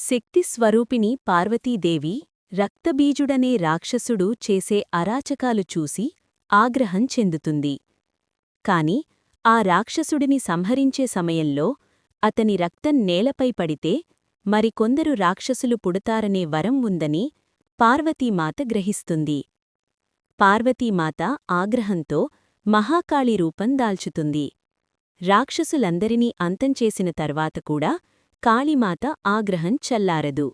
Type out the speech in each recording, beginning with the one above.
శక్తి స్వరూపిణి పార్వతీదేవి రక్తబీజుడనే రాక్షసుడు చేసే అరాచకాలు చూసి ఆగ్రహం చెందుతుంది. కాని ఆ రాక్షసుడిని సంహరించే సమయంలో అతని రక్తం నేలపై పడితే మరికొందరు రాక్షసులు పుడతారనే వరం ఉందని పార్వతీమాత గ్రహిస్తుంది. పార్వతీమాత ఆగ్రహంతో మహాకాళి రూపం దాల్చుతుంది. రాక్షసులందరినీ అంతంచేసిన తర్వాత కూడా కాళీమాత ఆగ్రహం చల్లారదు.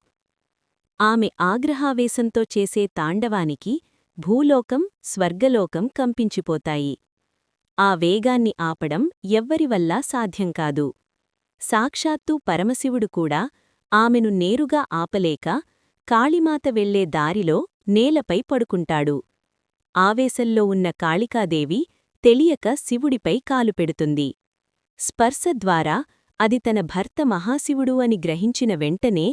ఆమె ఆగ్రహావేశంతో చేసే తాండవానికి భూలోకం స్వర్గలోకం కంపించిపోతాయి. ఆ వేగాన్ని ఆపడం ఎవ్వరివల్లా సాధ్యం కాదు. సాక్షాత్తూ పరమశివుడు కూడా ఆమెను నేరుగా ఆపలేక కాళీమాత వెళ్ళే దారిలో నేలపై పడుకుంటాడు. ఆవేశంలో ఉన్న కాళికాదేవి తెలియక శివుడిపై కాలుపెడుతుంది స్పర్శ ద్వారా అది తన భర్త మహాశివుడు అని గ్రహించిన వెంటనే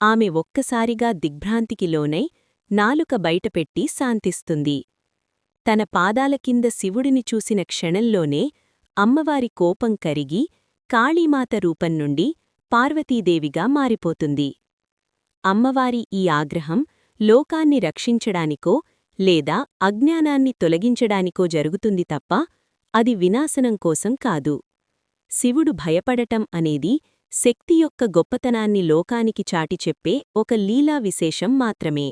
ఆమె ఒక్కసారిగా దిగ్భ్రాంతికి లోనై నాలుక బయటపెట్టి శాంతిస్తుంది. తన పాదాల కింద శివుడిని చూసిన క్షణంలోనే అమ్మవారి కోపం కరిగి కాళీమాత రూపం నుండి పార్వతీదేవిగా మారిపోతుంది. అమ్మవారి ఈ ఆగ్రహం లోకాన్ని రక్షించడానికో లేదా అజ్ఞానాన్ని తొలగించడానికో జరుగుతుంది తప్ప అది వినాశనం కోసం కాదు. శివుడు భయపడటం అనేది శక్తి యొక్క గొప్పతనాన్ని లోకానికి చాటి చెప్పే ఒక లీలా విశేషం మాత్రమే.